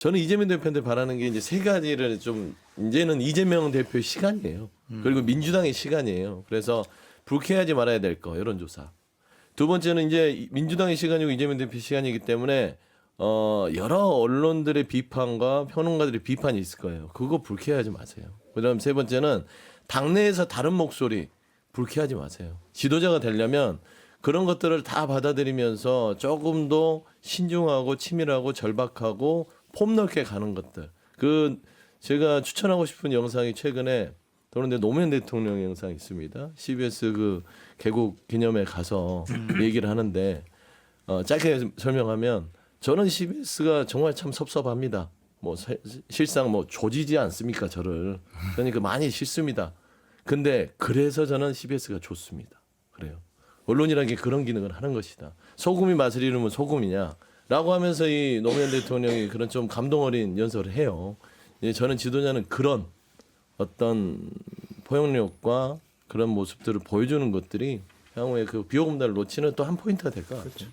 저는 이재명 대표한테 바라는 게 이제 세 가지를 좀 이제는 이재명 대표의 시간이에요. 그리고 민주당의 시간이에요. 그래서 불쾌하지 말아야 될 거 여론조사. 두 번째는 이제 이- 민주당의 시간이고 이재명 대표 시간이기 때문에 어 여러 언론들의 비판과 평론가들의 비판이 있을 거예요. 그거 불쾌하지 마세요. 그다음 세 번째는 당내에서 다른 목소리 불쾌하지 마세요. 지도자가 되려면 그런 것들을 다 받아들이면서 조금 더 신중하고 치밀하고 절박하고 폭넓게 가는 것들. 그 제가 추천하고 싶은 영상이 최근에 그런데 노무현 대통령 영상이 있습니다. CBS 그 개국 기념회 가서 얘기를 하는데 어, 짧게 설명하면 저는 CBS가 정말 참 섭섭합니다. 뭐 사- 실상 뭐 조지지 않습니까 저를 그러니까 많이 싫습니다. 근데 그래서 저는 CBS가 좋습니다. 그래요. 언론이라는 게 그런 기능을 하는 것이다. 소금이 맛을 잃으면 소금이냐? 라고 하면서 이 노무현 대통령이 그런 좀 감동 어린 연설을 해요. 예, 저는 지도자는 그런 어떤 포용력과 그런 모습들을 보여주는 것들이 향후에 그 비호감단을 놓치는 또 한 포인트가 될 것 같아요.